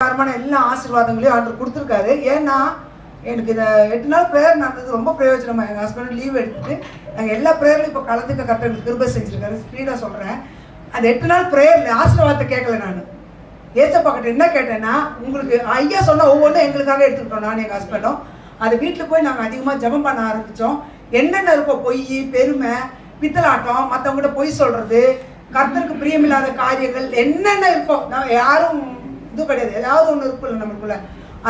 காரமான எல்லா ஆசீர்வாதங்களையும் ஆர்டர் கொடுத்துருக்காரு. ஏன்னா எனக்கு இந்த எட்டு நாள் ப்ரேயர் நடந்தது ரொம்ப பிரயோஜனமாக எங்கள் ஹஸ்பண்ட் லீவ் எடுத்துட்டு நாங்கள் எல்லா ப்ரேயர்லையும் இப்போ கலந்துக்க கரெக்டாக கிருபை செஞ்சுருக்காரு. ஸ்பீடாக சொல்கிறேன் அந்த எட்டு நாள் ப்ரேயரில் ஆசீர்வாதத்தை கேட்கல நான். ஏசப்பா கிட்ட என்ன கேட்டேன்னா உங்களுக்கு ஐயா சொன்ன ஒவ்வொன்றும் எங்களுக்காக எடுத்துக்கிட்டோம் நான் எங்கள் ஹஸ்பண்டும் அது வீட்டில் போய் நாங்கள் அதிகமாக ஜெபம் பண்ண ஆரம்பித்தோம் என்னென்ன இருக்கோ பொய் பெருமை பித்தலாட்டம் மற்றவங்ககிட்ட பொய் சொல்கிறது கர்த்தருக்கு பிரியமில்லாத காரியங்கள் என்னென்ன இருக்கோ நான் யாரும் இது கிடையாது. ஏதாவது ஒன்று இருக்குல்ல நம்மளுக்குள்ள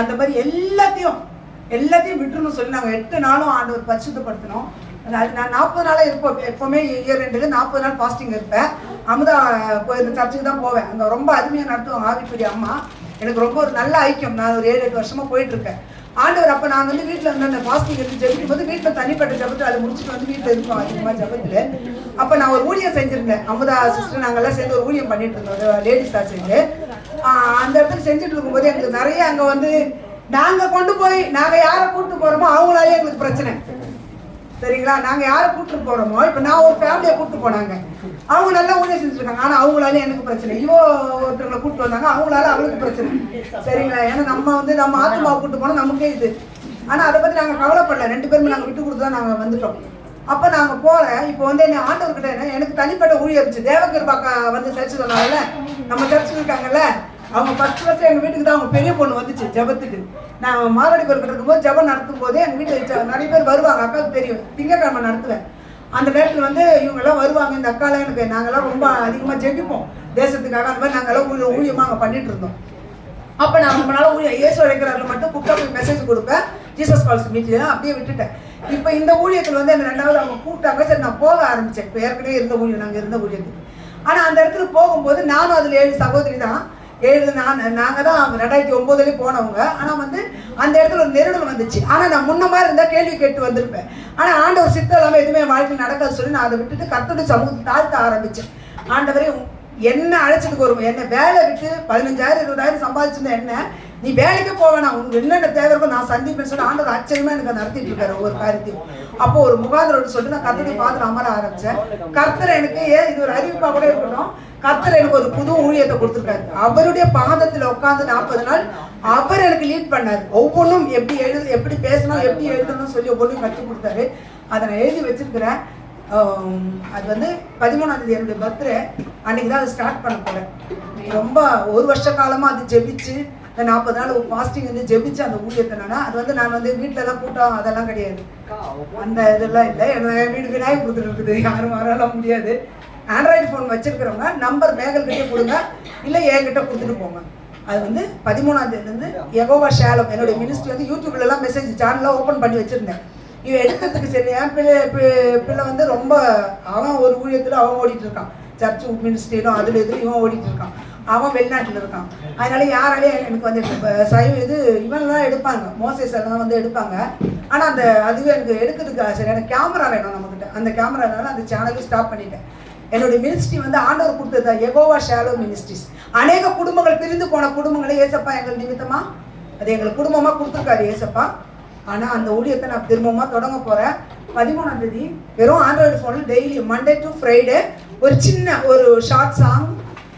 அந்த மாதிரி எல்லாத்தையும் எல்லாத்தையும் விட்டுருன்னு சொல்லி நாங்கள் எட்டு நாளும் ஆண்டவர் பரிசுத்தப்படுத்தினோம் அது நான் நாற்பது நாளாக இருப்போம் எப்போவுமே இயர் ரெண்டுக்கு நாற்பது நாள் ஃபாஸ்டிங் இருப்பேன். அமுதா கோயில் சர்ச்சுக்கு தான் போவேன். அங்கே ரொம்ப அருமையாக நடத்துவாங்க ஆவிக்குரிய அம்மா. எனக்கு ரொம்ப ஒரு நல்ல ஐக்கியம். நான் ஒரு ஏழு எட்டு வருஷமாக போயிட்டுருக்கேன். ஆண்டவர் அப்போ நான் வந்து வீட்டில் வந்து அந்த ஃபாஸ்டிங் எடுத்து ஜெபிக்கும் போது வீட்டில் தனிப்பட்ட ஜபத்தில் அதை முடிச்சுட்டு வந்து வீட்டில் இருக்கோம் அதிகமாக ஜபத்தில். அப்போ நான் ஒரு ஊழியம் செஞ்சுருந்தேன். அமுதா சிஸ்டர் நாங்கள்லாம் சேர்ந்து ஒரு ஊழியம் பண்ணிட்டு இருந்தோம். லேடிஸ் தான் சேர்ந்து. அந்த இடத்துல செஞ்சுட்டு இருக்கும்போது எனக்கு நிறைய அங்கே வந்து நாங்கள் கொண்டு போய் நாங்கள் யாரை கூப்பிட்டு போகிறோமோ அவங்களாலே எங்களுக்கு பிரச்சனை. சரிங்களா? நாங்கள் யாரை கூப்பிட்டு போகிறோமோ இப்போ நான் ஒரு ஃபேமிலியை கூப்பிட்டு போனாங்க. அவங்க நல்லா உதவி செஞ்சுருக்காங்க. ஆனால் அவங்களால எனக்கு பிரச்சனை. இவோ ஒருத்தவங்களை கூப்பிட்டு வந்தாங்க. அவங்களால அவளுக்கு பிரச்சனை. சரிங்களா? ஏன்னா நம்ம வந்து நம்ம ஆத்மாவை கூப்பிட்டு போனால் நமக்கே இது. ஆனால் அதை பற்றி நாங்கள் கவலைப்படல. ரெண்டு பேருமே நாங்கள் விட்டு கொடுத்து தான் நாங்கள் வந்துட்டோம். அப்போ நாங்கள் போறேன் இப்போ வந்து என்ன ஆண்டவர்கிட்ட என்ன எனக்கு தனிப்பட்ட ஊழியர் இருந்துச்சு. தேவகர் பாக்கா வந்து சர்ச்சு சொன்னாங்கல்ல? நம்ம சர்ச்சில் இருக்காங்கல்ல? அவங்க ஃபர்ஸ்ட் ஃபர்ஸ்ட் எங்கள் வீட்டுக்கு தான் அவங்க பெரிய பொண்ணு வந்துச்சு ஜெபத்துக்கு. நான் மாரடி கோயில் இருக்கும்போது ஜெபம் நடத்தும் போதே எங்கள் வீட்டில் நிறைய பேர் வருவாங்க அக்காவுக்கு தெரியும். திங்கக்கிழமை நடத்துவேன். அந்த நேரத்தில் வந்து இவங்கெல்லாம் வருவாங்க இந்த அக்காலாம் எனக்கு நாங்கெல்லாம் ரொம்ப அதிகமாக ஜெபிப்போம் தேசத்துக்காக அந்த மாதிரி நாங்கள்லாம் ஊழிய ஊழியமாக அங்கே பண்ணிட்டு இருந்தோம். அப்போ நான் நம்மளால நாள் ஊழியம் இயேசு அழைக்கிறாரில் மட்டும் கூப்பிட்டா போய் மெசேஜ் கொடுப்பேன். ஜீசஸ் கால்ஸ் மீட்டில் அப்படியே விட்டுட்டேன். இப்போ இந்த ஊழியத்தில் வந்து என்ன ரெண்டாவது அவங்க கூப்பிட்டாங்க சரி நான் போக ஆரம்பித்தேன் இப்போ ஏற்கனவே இருந்த ஊழியம் நாங்கள் இருந்த ஊழியத்துக்கு. ஆனால் அந்த இடத்துல போகும்போது நானும் அதில் ஏழு சகோதரி தான். ஏழு நான் நாங்கள் தான் ரெண்டாயிரத்தி ஒம்போதுலேயே போனவங்க. ஆனால் வந்து அந்த இடத்துல ஒரு நெருடல் வந்துச்சு. ஆனால் நான் முன்ன மாதிரி இருந்தால் கேள்வி கேட்டு வந்திருப்பேன். ஆனால் ஆண்டவர் சித்தம் இல்லாமல் எதுவுமே வாழ்க்கையில் நடக்காது சொல்லி நான் அதை விட்டுட்டு கத்தோட சமூகத்தை தாழ்த்த ஆரம்பித்தேன் ஆண்டவரே என்ன அழைச்சிட்டு வருவோம் என்ன வேலை விட்டு பதினஞ்சாயிரம் இருபதாயிரம் சம்பாதிச்சிருந்த என்ன? நீ வேலைக்கு போக வேணாம். உனக்கு என்னென்ன தேவை இருக்கோ நான் சந்திப்பேன் சொல்லி ஆண்டவர் ஆச்சரியமா எனக்கு நடத்திட்டு இருக்காரு ஒவ்வொரு காரியத்தையும். அப்போ ஒரு முகாந்திரம் சொல்லிட்டு நான் கர்த்தரை பார்த்து அமர ஆரம்பிச்சேன். கர்த்தர் எனக்கு ஏன் இது ஒரு அறிவிப்பா கூட இருக்கட்டும். கர்த்தர் எனக்கு ஒரு புது ஊழியத்தை கொடுத்துருக்காரு. அவருடைய பாதத்தில் உட்காந்து நாற்பது நாள் அவர் எனக்கு லீட் பண்ணாரு. ஒவ்வொன்றும் எப்படி எழுது எப்படி பேசணும் எப்படி எழுதணும்னு சொல்லி ஒவ்வொன்றும் கற்றுக் கொடுத்தாரு. அதை நான் எழுதி வச்சிருக்கிறேன். அது வந்து பதிமூணாம் தேதி என்னுடைய பர்த்டே. அன்னைக்கு தான் அதை ஸ்டார்ட் பண்ண போகிறேன் ரொம்ப ஒரு வருஷ காலமாக அது ஜெபிச்சு இந்த நாற்பது நாள் ஃபாஸ்டிங் வந்து ஜெபிச்சு அந்த ஊழியத்தை நான் அது வந்து நான் வந்து வீட்டிலலாம் கூட்டம் அதெல்லாம் கிடையாது. அந்த இதெல்லாம் இல்லை. எனக்கு வீடு விநாயகர் கொடுத்துட்டு இருக்குது. யாரும் வரலாம் முடியாது. ஆண்ட்ராய்டு ஃபோன் வச்சிருக்கிறவங்க நம்பர் மேகல்கிட்டே கொடுங்க. இல்லை என்கிட்ட கொடுத்துட்டு போங்க. அது வந்து பதிமூணாம் தேதியிலேருந்து எகோவா ஷேலம் என்னுடைய மினிஸ்ட்ரி வந்து யூடியூப்லலாம் மெசேஜ் சேனலாக ஓப்பன் பண்ணி வச்சுருந்தேன். இவன் எடுக்கிறதுக்கு சரி என் பிள்ளை பி- பிள்ளை வந்து ரொம்ப அவன் ஒரு ஊழியத்தில் அவன் ஓடிட்டு இருக்கான். சர்ச் மினிஸ்ட்ரியிலும் அதில் இதுலையும் இவன் ஓடிட்டு இருக்கான். அவன் வெளிநாட்டில் இருக்கான். அதனால யாராலையும் எனக்கு வந்து சைவ இது இவன்லாம் எடுப்பாங்க. மோசேஸ் எல்லாம் வந்து எடுப்பாங்க. ஆனால் அந்த அதுவே எனக்கு எடுக்கிறதுக்கு சரி எனக்கு கேமரா வேணும் நம்மக்கிட்ட அந்த கேமரானால அந்த சேனலையும் ஸ்டாப் பண்ணிட்டேன். என்னுடைய மினிஸ்ட்ரி வந்து ஆண்டவர் கொடுத்தது தான். எகோவா ஷாலோ மினிஸ்ட்ரிஸ் அநேக குடும்பங்கள் பிரிந்து போன குடும்பங்களை ஏசப்பா எங்கள் நிமித்தமா? அது எங்களுக்கு குடும்பமா கொடுத்துருக்காரு ஏசப்பா. ஆனால் அந்த ஊழியத்தை நான் திரும்பமாக தொடங்க போகிறேன் பதிமூணாம் தேதி வெறும் ஆண்ட்ராய்டு ஃபோனில் டெய்லி மண்டே டு ஃப்ரைடே ஒரு சின்ன ஒரு ஷார்ட் சாங்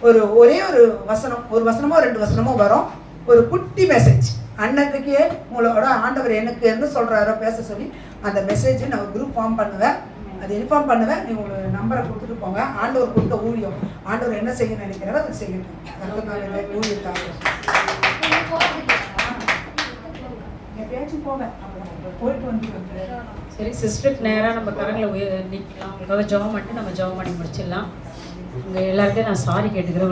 ஒரு ஒரே ஒரு வசனம் ஒரு வசனமோ ரெண்டு வசனமோ வரும். ஒரு குட்டி மெசேஜ் அன்னத்துக்கே உங்களோட ஆண்டவர் எனக்கு என்ன சொல்கிறாரோ பேச சொல்லி அந்த மெசேஜை நான் குரூப் ஃபார்ம் பண்ணுவேன். அது இன்ஃபார்ம் பண்ணுவேன். நீ உங்களோட நம்பரை கொடுத்துட்டு போங்க. ஆண்டவர் கொடுத்த ஊழியம். ஆண்டவர் என்ன செய்ய நினைக்கிறாரோ அதை செய்யணும் கர்த்தர் எப்பயாச்சும் போவேன். போயிட்டு வந்து சரி சிஸ்டருக்கு நேராக நம்ம கரங்களை உயர் நிற்கலாம் உங்களுக்காக ஜெபம் பண்ணிட்டு நம்ம ஜெபம் பண்ணி முடிச்சிடலாம். உங்கள் எல்லாருக்கும் நான் சாரி கேட்டுக்கிறேன்.